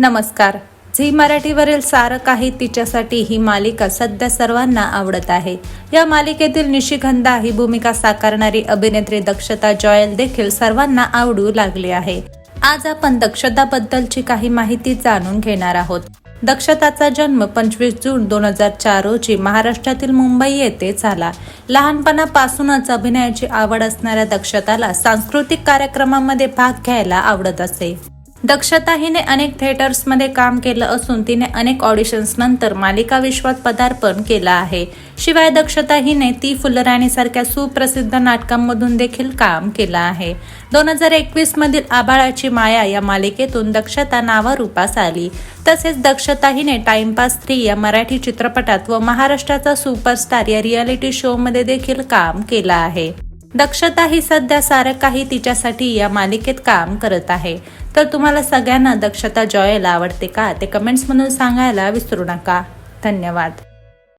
नमस्कार. झी मराठीवरील सारं काही तिच्यासाठी ही मालिका सध्या सर्वांना आवडत आहे. या मालिकेतील निशिगंधा ही भूमिका साकारणारी अभिनेत्री दक्षता जॉयल देखील सर्वांना आवडू लागली आहे. आज आपण दक्षताबद्दलची काही माहिती जाणून घेणार आहोत. दक्षताचा जन्म पंचवीस जून दोन हजार चार रोजी महाराष्ट्रातील मुंबई येथे झाला. लहानपणापासूनच अभिनयाची आवड असणाऱ्या दक्षताला सांस्कृतिक कार्यक्रमामध्ये भाग घ्यायला आवडत असे. दक्षता हिने अनेक थिएटर्समध्ये काम केलं असून तिने अनेक ऑडिशन्स नंतर मालिका विश्वात पदार्पण केलं आहे. शिवाय दक्षता हिने ती फुलराणीसारख्या सुप्रसिद्ध नाटकांमधून देखील काम केलं आहे. दोन हजार एकवीस मधील आबाळाची माया या मालिकेतून दक्षता नावारूपास आली. तसेच दक्षता हिने टाइमपास थ्री या मराठी चित्रपटात व महाराष्ट्राचा सुपरस्टार या रियालिटी शोमध्ये देखील काम केलं आहे. दक्षता ही सध्या सारं काही तिच्यासाठी या मालिकेत काम करत आहे. तर तुम्हाला सगळ्यांना दक्षता जॉयला आवडते का? ते कमेंट्स म्हणून सांगायला विसरू नका. धन्यवाद.